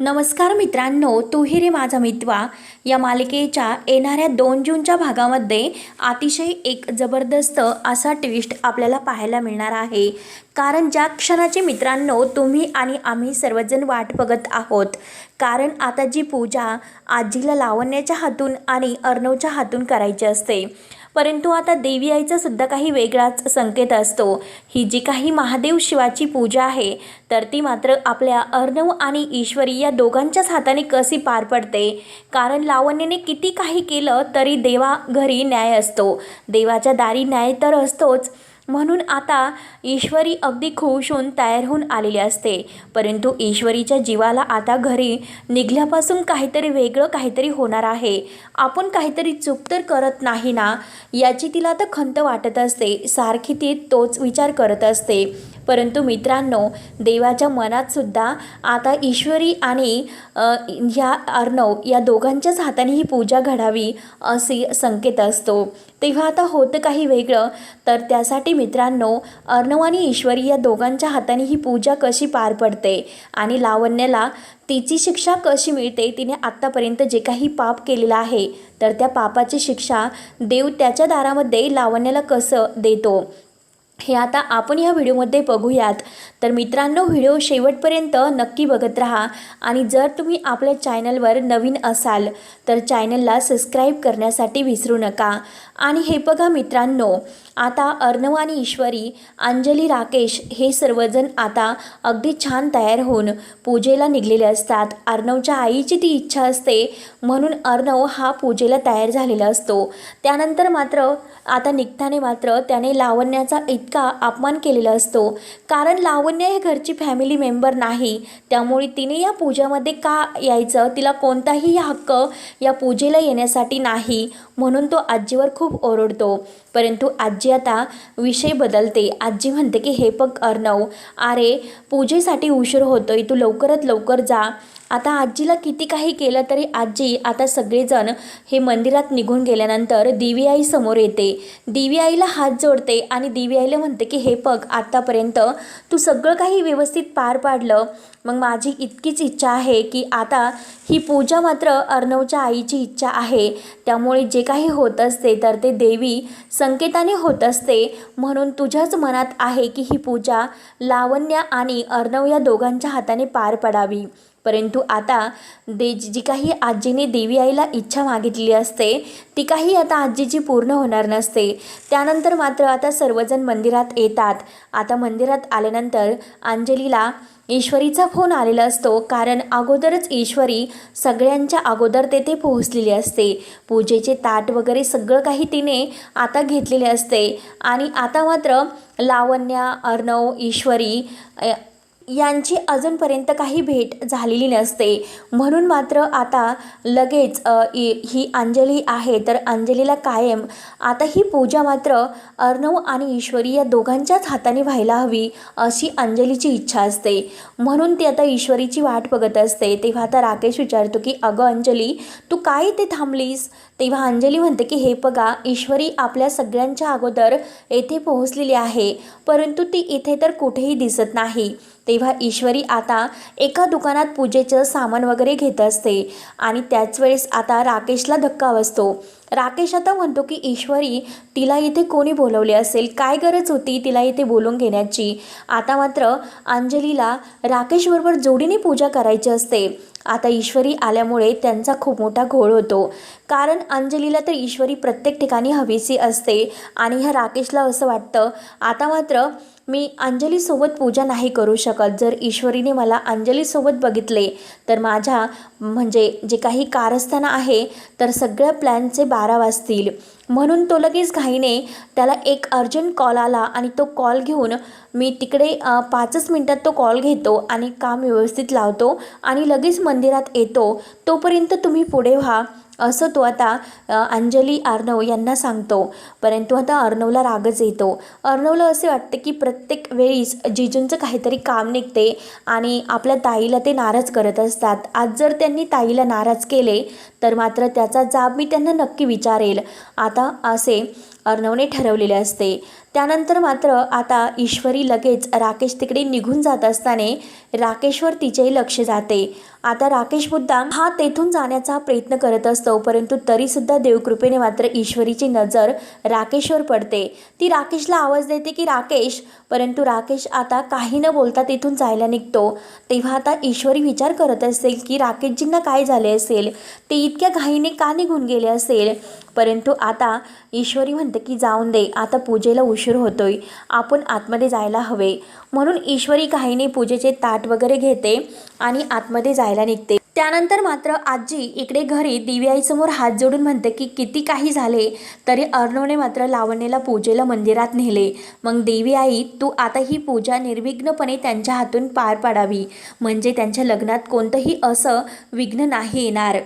नमस्कार मित्रांनो तू रे माझा मित्वा. या मालिकेच्या येणाऱ्या दोन जूनच्या भागामध्ये अतिशय एक जबरदस्त असा ट्विस्ट आपल्याला पाहायला मिळणार आहे. कारण ज्या क्षणाचे मित्रांनो तुम्ही आणि आम्ही सर्वजण वाट बघत आहोत. कारण आता जी पूजा आजीला लावण्याच्या हातून आणि अर्णवच्या हातून करायची असते परंतु आता देवी आईचा सुद्धा काही वेगळाच संकेत असतो. ही जी काही महादेव शिवाची पूजा आहे तर ती मात्र आपल्या अर्णव आणि ईश्वरी या दोघांच्याच हाताने कशी पार पडते? कारण लावण्याने किती काही केलं तरी देवा घरी न्याय असतो. देवाच्या दारी न्याय तर असतोच म्हणून आता ईश्वरी अगदी खुश होऊन तयार होऊन आलेली असते. परंतु ईश्वरीच्या जीवाला आता घरी निघल्यापासून काहीतरी वेगळं काहीतरी होणार आहे. आपण काहीतरी चूक तर करत नाही ना? याची तिला तर खंत वाटत असते. सारखी ती तोच विचार करत असते. परंतु मित्रांनो देवाच्या मनातसुद्धा आता ईश्वरी आणि ह्या अर्णव या दोघांच्याच हाताने ही पूजा घडावी असे संकेत असतो. तेव्हा आता होतं काही वेगळं. तर त्यासाठी मित्रांनो अर्णव आणि ईश्वरी या दोघांच्या हाताने ही पूजा कशी पार पडते आणि लावण्याला तिची शिक्षा कशी मिळते तिने आत्तापर्यंत जे काही पाप केलेलं आहे तर त्या पापाची शिक्षा देव त्याच्या दारामध्ये लावण्याला कसं देतो? हे आता आपण या व्हिडिओमध्ये बघूयात. तर मित्रांनो व्हिडिओ शेवटपर्यंत नक्की बघत राहा. आणि जर तुम्ही आपल्या चॅनलवर नवीन असाल तर चॅनलला सबस्क्राईब करण्यासाठी विसरू नका. आणि हे बघा मित्रांनो आता अर्णव आणि ईश्वरी अंजली राकेश हे सर्वजण आता अगदी छान तयार होऊन पूजेला निघलेले असतात. अर्णवच्या आईची ती इच्छा असते म्हणून अर्णव हा पूजेला तयार झालेला असतो. त्यानंतर मात्र आता निघताने मात्र त्याने लावण्याचा इतका अपमान केलेला असतो. कारण लावण्य हे घरची फॅमिली मेंबर नाही. त्यामुळे तिने या पूजामध्ये का यायचं? तिला कोणताही हक्क या पूजेला येण्यासाठी नाही. म्हणून तो आजीवर खूप ओरडतो. परंतु आजी आता विषय बदलते. आजी म्हणते की हे बघ अर्णव अरे पूजेसाठी उशीर होतोय तू लवकरात लवकर जा. आता आजीला किती काही केलं तरी आजी आता सगळेजण हे मंदिरात निघून गेल्यानंतर दिवी आई समोर येते. दिवी आईला हात जोडते आणि दिवी आईला म्हणते की हे बघ आत्तापर्यंत तू सगळं काही व्यवस्थित पार पाडलं. मग माझी इतकीच इच्छा आहे की आता ही पूजा मात्र अर्णवच्या आईची इच्छा आहे. त्यामुळे जे काही होत असते तर ते देवी संकेताने होत असते. म्हणून तुझ्याच मनात आहे की ही पूजा लावण्या आणि अर्णव या दोघांच्या हाताने पार पडावी. परंतु आता दे जी काही आजीने देवी आईला इच्छा मागितली असते ती काही आता आजीची पूर्ण होणार नसते. त्यानंतर मात्र आता सर्वजण मंदिरात येतात. आता मंदिरात आल्यानंतर अंजलीला ईश्वरीचा फोन आलेला असतो कारण अगोदरच ईश्वरी सगळ्यांच्या अगोदर तेथे पोहोचलेली असते. पूजेचे ताट वगैरे सगळं काही तिने आता घेतलेले असते. आणि आता मात्र लावण्या अर्णव ईश्वरी यांची अजूनपर्यंत काही भेट झालेली नसते. म्हणून मात्र आता लगेच इ- ही अंजली आहे तर अंजलीला कायम आता ही पूजा मात्र अर्णव आणि ईश्वरी या दोघांच्याच हाताने व्हायला हवी अशी अंजलीची इच्छा असते. म्हणून ती आता ईश्वरीची वाट बघत असते. तेव्हा आता राकेश विचारतो की अगं अंजली तू काय इथे थांबलीस? तेव्हा अंजली म्हणते की हे बघा ईश्वरी आपल्या सगळ्यांच्या अगोदर येथे पोहोचलेली आहे परंतु ती इथे तर कुठेही दिसत नाही. तेव्हा ईश्वरी आता एका दुकानात पूजेचं सामान वगैरे घेत असते. आणि त्याच वेळेस आता राकेशला धक्का बसतो. राकेश आता म्हणतो की ईश्वरी तिला इथे कोणी बोलवले असेल? काय गरज होती तिला इथे बोलून घेण्याची? आता मात्र अंजलीला राकेशबरोबर जोडीने पूजा करायची असते. आता ईश्वरी आल्यामुळे त्यांचा खूप मोठा घोळ होतो. कारण अंजलीला तर ईश्वरी प्रत्येक ठिकाणी हवीसी असते. आणि ह्या राकेशला असं वाटतं. आता मात्र मी अंजलीसोबत पूजा नाही करू शकत. जर ईश्वरीने मला अंजलीसोबत बघितले तर माझ्या म्हणजे जे काही कारस्थानं आहे तर सगळ्या प्लॅनचे बारा वाजतील. म्हणून तो लगेच घाईने त्याला एक अर्जंट कॉल आला आणि तो कॉल घेऊन मी तिकडे पाचच मिनटात तो कॉल घेतो आणि काम व्यवस्थित लावतो आणि लगेच मंदिरात येतो. तोपर्यंत तुम्ही पुढे व्हा. असं तो आता अंजली अर्णव यांना सांगतो. परंतु आता अर्णवला रागच येतो. अर्णवला असे वाटते की प्रत्येक वेळीच जिजूंचं काहीतरी काम निघते आणि आपल्या ताईला ते नाराज करत असतात. आज जर त्यांनी ताईला नाराज केले तर मात्र त्याचा जाब मी त्यांना नक्की विचारेल. आता असे अर्णवने ठरवलेले असते. त्यानंतर मात्र आता ईश्वरी लगेच राकेश तिकडे निघून जात असताना राकेशवर तिचेही लक्ष जाते. आता राकेश मुद्दाम हा तेथून जाण्याचा प्रयत्न करत असतो परंतु तरीसुद्धा देवकृपेने मात्र ईश्वरीची नजर राकेशवर पडते. ती राकेशला आवाज देते की राकेश परंतु राकेश आता काही न बोलता तिथून जायला निघतो. तेव्हा आता ईश्वरी विचार करत असेल की राकेशजींना काय झाले असेल? ते इतक्या घाईने का निघून गेले असेल? परंतु आता ईश्वरी म्हणते की जाऊन दे आता पूजेला उशीर होतोय आपण आतमध्ये जायला हवे. म्हणून ईश्वरी काहीने पूजेचे ताट वगैरे घेते आणि आतमध्ये जायला निघते. त्यानंतर मात्र आजी इकडे घरी दिव्याईसमोर हात जोडून म्हणते की किती काही झाले तरी अर्णवने मात्र लावण्याला पूजेला मंदिरात नेले. मग देवी आई तू आता ही पूजा निर्विघ्नपणे त्यांच्या हातून पार पाडावी. म्हणजे त्यांच्या लग्नात कोणतंही असं विघ्न नाही येणार.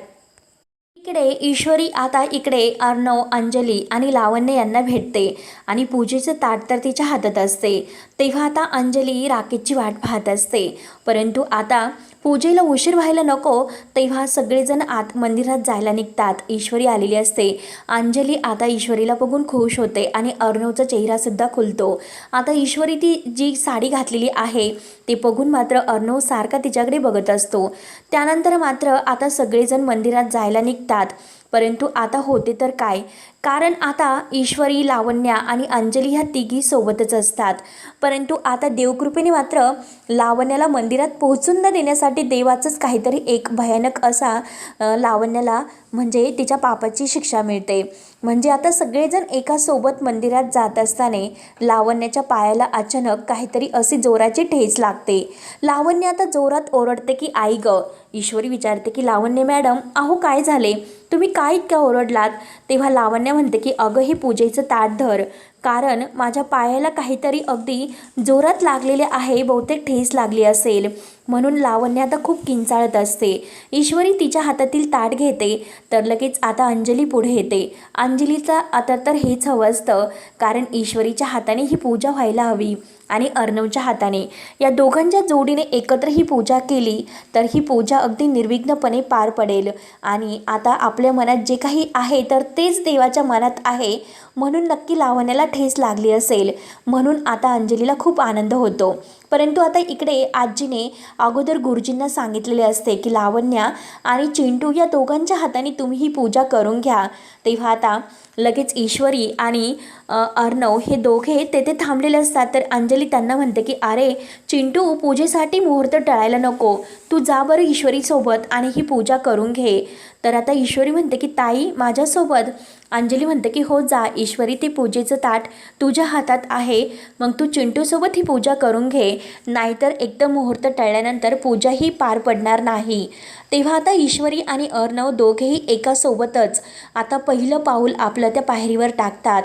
इकडे ईश्वरी आता इकडे अर्णव अंजली आणि लावण्य यांना भेटते आणि पूजेचं ताट तर तिच्या हातात असते. तेव्हा आता अंजली राकेशची वाट पाहत असते. परंतु आता पूजेला उशीर व्हायला नको तेव्हा सगळेजण आत मंदिरात जायला निघतात. ईश्वरी आलेली असते. अंजली आता ईश्वरीला बघून खुश होते आणि अर्णवचा चेहरासुद्धा खुलतो. आता ईश्वरी ती जी साडी घातलेली आहे ते बघून मात्र अर्णव सारखा तिच्याकडे बघत असतो. त्यानंतर मात्र आता सगळेजण मंदिरात जायला निघतात. परंतु आता होते तर काय? कारण आता ईश्वरी लावण्या आणि अंजली ह्या तिघी सोबतच असतात. परंतु आता देवकृपेने मात्र लावण्याला मंदिरात पोहोचून न देण्यासाठी देवाचंच काहीतरी एक भयानक असा लावण्याला म्हणजे तिच्या पापाची शिक्षा मिळते. म्हणजे आता सगळेजण एका सोबत मंदिरात जात असताना लावण्याच्या पायाला अचानक काहीतरी अशी जोराची ठेच लागते. लावण्य आता जोरात ओरडते की आई ग ईश्वरी विचारते की लावण्य मॅडम अहो काय झाले? तुम्ही काय इतक्या ओरडलात? तेव्हा लावण्य म्हणते की अगं हे पूजेचं ताट धर. कारण माझ्या पायाला काहीतरी अगदी जोरात लागलेले आहे बहुतेक ठेस लागली असेल. म्हणून लावण्य आता खूप किंचाळत असते. ईश्वरी तिच्या हातातील ताट घेते तर लगेच आता अंजली पुढे येते. अंजलीचा आता तर हेच हवं असतं कारण ईश्वरीच्या हाताने ही पूजा व्हायला हवी. आणि अर्णवच्या हाताने. या दोघांच्या जोडीने एकत्र ही पूजा केली तर ही पूजा अगदी निर्विघ्नपणे पार पडेल. आणि आता आपल्या मनात जे काही आहे तर तेच देवाच्या मनात आहे म्हणून नक्की लावण्याला ठेस लागली असेल. म्हणून आता अंजलीला खूप आनंद होतो. परंतु आता इकडे आजीने अगोदर गुरुजींना सांगितलेले असते की लावण्या आणि चिंटू या दोघांच्या हाताने तुम्ही ही पूजा करून घ्या. तेव्हा आता लगेच ईश्वरी आणि अर्णव हे दोघे तेथे थांबलेले असतात. तर अंजली त्यांना म्हणते की अरे चिंटू पूजेसाठी मुहूर्त टळायला नको. तू जा बरं ईश्वरीसोबत आणि ही पूजा करून घे. तर आता ईश्वरी म्हणते की ताई माझ्यासोबत. अंजली म्हणते की हो जा. ईश्वरी ते पूजेचं ताट तुझ्या हातात आहे. मग तू चिंटूसोबत ही पूजा करून घे. नाहीतर एकदम मुहूर्त टळल्यानंतर पूजा ही पार पडणार नाही. तेव्हा आता ईश्वरी आणि अर्णव दोघेही एकासोबतच आता पहिलं पाऊल आपलं त्या पायरीवर टाकतात.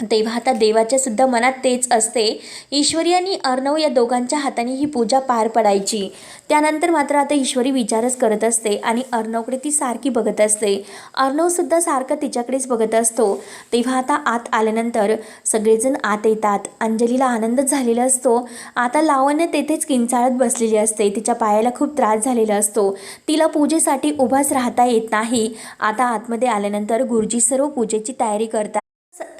तेव्हा आता देवाच्या सुद्धा मनात तेच असते. ईश्वरी आणि अर्णव या दोघांच्या हाताने ही पूजा पार पडायची. त्यानंतर मात्र आता ईश्वरी विचारच करत असते आणि अर्णवकडे ती सारखी बघत असते. अर्णवसुद्धा सारखं तिच्याकडेच बघत असतो. तेव्हा आता आत आल्यानंतर सगळेजण आत येतात. अंजलीला आनंद झालेला असतो. आता लावण्य तेथेच किंचाळत बसलेली असते. तिच्या पायाला खूप त्रास झालेला असतो. तिला पूजेसाठी उभाच राहता येत नाही. आता आतमध्ये आल्यानंतर गुरुजी सर्व पूजेची तयारी करतात.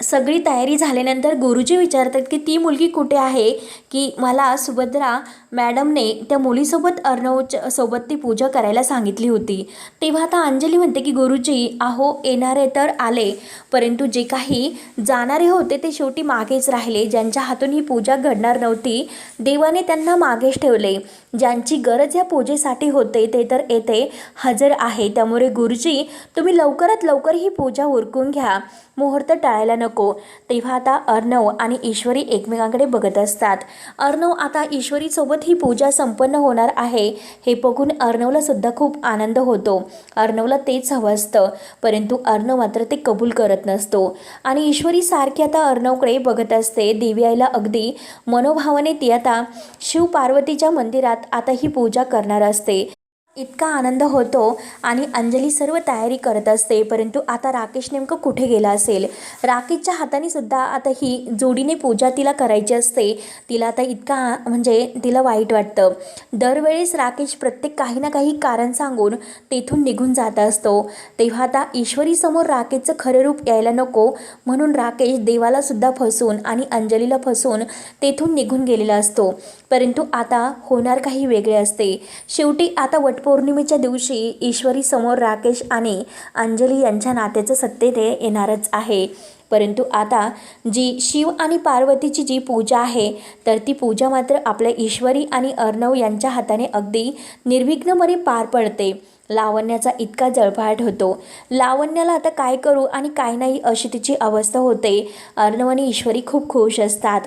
सगळी तयारी झाल्यानंतर गुरुजी विचारतात की ती मुलगी कुठे आहे? की मला सुभद्रा मॅडमने त्या मुलीसोबत अर्णवच्या सोबत ती पूजा करायला सांगितली होती. तेव्हा आता अंजली म्हणते की गुरुजी अहो येणारे तर आले परंतु जे काही जाणारे होते ते शेवटी मागेच राहिले. ज्यांच्या हातून ही पूजा घडणार नव्हती देवाने त्यांना मागेच ठेवले. ज्यांची गरज या पूजेसाठी होते ते तर येथे हजर आहे. त्यामुळे गुरुजी तुम्ही लवकरात लवकर ही पूजा उरकून घ्या. मुहूर्त टाळायला नको. तेव्हा आता अर्णव आणि ईश्वरी एकमेकांकडे बघत असतात. अर्णव आता ईश्वरीसोबत ही पूजा संपन्न होणार आहे. हे बघून अर्णवला सुद्धा खूप आनंद होतो. अर्णवला तेच हवं असतं परंतु अर्णव मात्र ते कबूल करत नसतो. आणि ईश्वरी सारखी आता अर्णवकडे बघत असते. देवी आईला अगदी मनोभावाने ती आता शिव पार्वतीच्या मंदिरात आता ही पूजा करणार असते. इतका आनंद होतो आणि अंजली सर्व तयारी करत असते परंतु आता राकेश नेमकं कुठे गेला असेल? राकेशच्या हाताने सुद्धा आता ही जोडीने पूजा तिला करायची असते. तिला आता इतका म्हणजे तिला वाईट वाटतं. दरवेळेस राकेश प्रत्येक काही ना काही कारण सांगून तेथून निघून जात असतो. तेव्हा आता ईश्वरीसमोर राकेशचं खरं रूप यायला नको म्हणून राकेश देवालासुद्धा फसून आणि अंजलीला फसून तेथून निघून गेलेला असतो. परंतु आता होणार काही वेगळे असते. शेवटी आता वट वटपौर्णिमेच्या दिवशी ईश्वरी समोर राकेश आणि अंजली यांच्या नात्याचं सत्य ते येणारच आहे. परंतु आता जी शिव आणि पार्वतीची जी पूजा आहे तर ती पूजा मात्र आपल्या ईश्वरी आणि अर्णव यांच्या हाताने अगदी निर्विघ्नपणे पार पडते. लावण्याचा इतका जळपाट होतो. लावण्याला आता काय करू आणि काय नाही अशी तिची अवस्था होते. अर्णव आणि ईश्वरी खूप खुश असतात.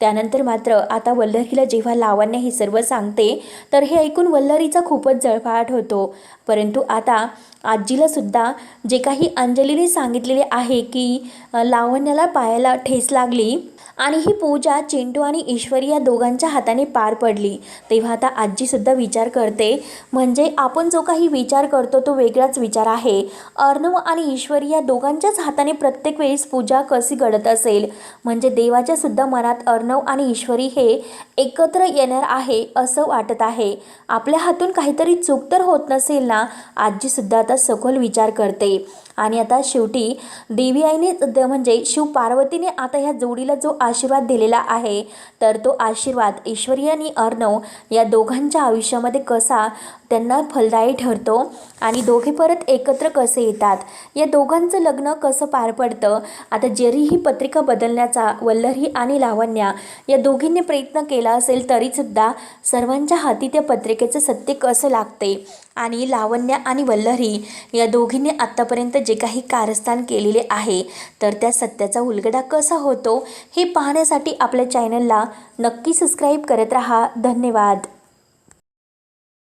त्यानंतर मात्र आता वल्लरीला जेव्हा लावण्य हे सर्व सांगते तर हे ऐकून वल्लरीचा खूपच जळफाट होतो. परंतु आता आजीला सुद्धा जे काही अंजलीने सांगितलेले आहे की लावण्याला पायाला ठेस लागली आणि ही पूजा चिंटू आणि ईश्वरी या दोघांच्या हाताने पार पडली. तेव्हा आता आजीसुद्धा विचार करते म्हणजे आपण जो काही विचार करतो तो वेगळाच विचार आहे. अर्णव आणि ईश्वरी या दोघांच्याच हाताने प्रत्येक वेळेस पूजा कशी घडत असेल? म्हणजे देवाच्या सुद्धा मनात अर्णव आणि ईश्वरी हे एकत्र येणार आहे असं वाटत आहे. आपल्या हातून काहीतरी चूक तर होत नसेल ना? आजीसुद्धा आता सखोल विचार करते. आणि आता शेवटी देवी आईने द- म्हणजे शिव पार्वतीने आता ह्या जोडीला जो आशीर्वाद दिलेला आहे. तर तो आशीर्वाद ईश्वरी आणि अर्णव या दोघांच्या आयुष्यामध्ये कसा त्यांना फलदायी ठरतो आणि दोघे परत एकत्र कसे येतात? या दोघांचं लग्न कसं पार पडतं? आता जरी ही पत्रिका बदलण्याचा वल्लरी आणि लावण्या या दोघींनी प्रयत्न केला असेल तरीसुद्धा सर्वांच्या हाती त्या पत्रिकेचं सत्य कसं लागते? आणि लावण्या आणि वल्लरी या दोघींनी आत्तापर्यंत जे काही कारस्थान केलेले आहे तर त्या सत्याचा उलगडा कसा होतो? हे पाहण्यासाठी आपल्या चॅनलला नक्की सबस्क्राईब करत राहा. धन्यवाद.